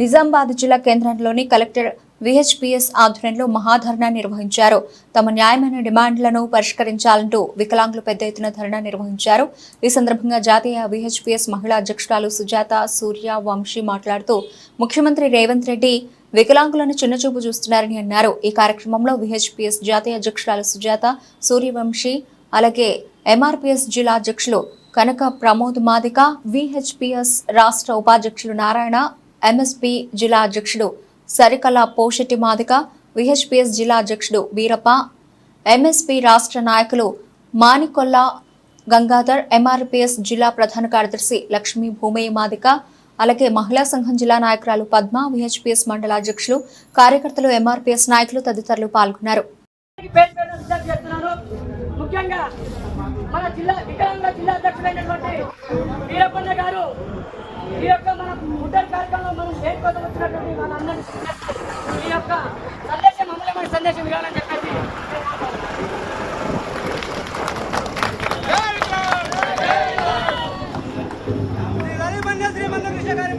నిజామాబాద్ జిల్లా కేంద్రంలోని collector VHPS ఆధ్వర్యంలో మహాధర్నా నిర్వహించారు. తమ న్యాయమైన డిమాండ్లను పరిష్కరించాలంటూ వికలాంగులు పెద్ద ఎత్తున ధర్నా నిర్వహించారు. ఈ సందర్భంగా జాతీయ విహెచ్పిఎస్ మహిళా అధ్యక్షురాలు సుజాత సూర్య వంశీ మాట్లాడుతూ ముఖ్యమంత్రి రేవంత్ రెడ్డి వికలాంగులను చిన్నచూపు చూస్తున్నారని అన్నారు. ఈ కార్యక్రమంలో విహెచ్పిఎస్ జాతీయ అధ్యక్షురాలు సుజాత సూర్యవంశీ అలాగే ఎంఆర్పిఎస్ జిల్లా అధ్యక్షులు కనక ప్రమోద్ మాదిక విహెచ్పిఎస్ రాష్ట్ర ఉపాధ్యక్షులు నారాయణ ఎంఎస్పి జిల్లా అధ్యక్షుడు సరికల పోషెట్టి మాదిక విహెచ్పిఎస్ జిల్లా అధ్యక్షుడు వీరప్ప ఎంఎస్పి రాష్ట్ర నాయకులు మానికొల్ల గంగాధర్ ఎంఆర్పిఎస్ జిల్లా ప్రధాన కార్యదర్శి లక్ష్మీ భూమయ్య మాదిక అలాగే మహిళా సంఘం జిల్లా నాయకురాలు పద్మ విహెచ్పిఎస్ మండల అధ్యక్షులు కార్యకర్తలు ఎంఆర్పిఎస్ నాయకులు తదితరులు పాల్గొన్నారు. ముఖ్యంగా మన జిల్లా వికలాంగ జిల్లా అధ్యక్షుడైనటువంటి వీరప్పన్న గారు ఈ యొక్క మన రైతు కోసం వచ్చినటువంటి వాళ్ళందరినీ ఈ యొక్క సందేశం అమూల్యమైన సందేశం ఇవ్వాలని చెప్పేసి శ్రీ మందకృష్ణ గారి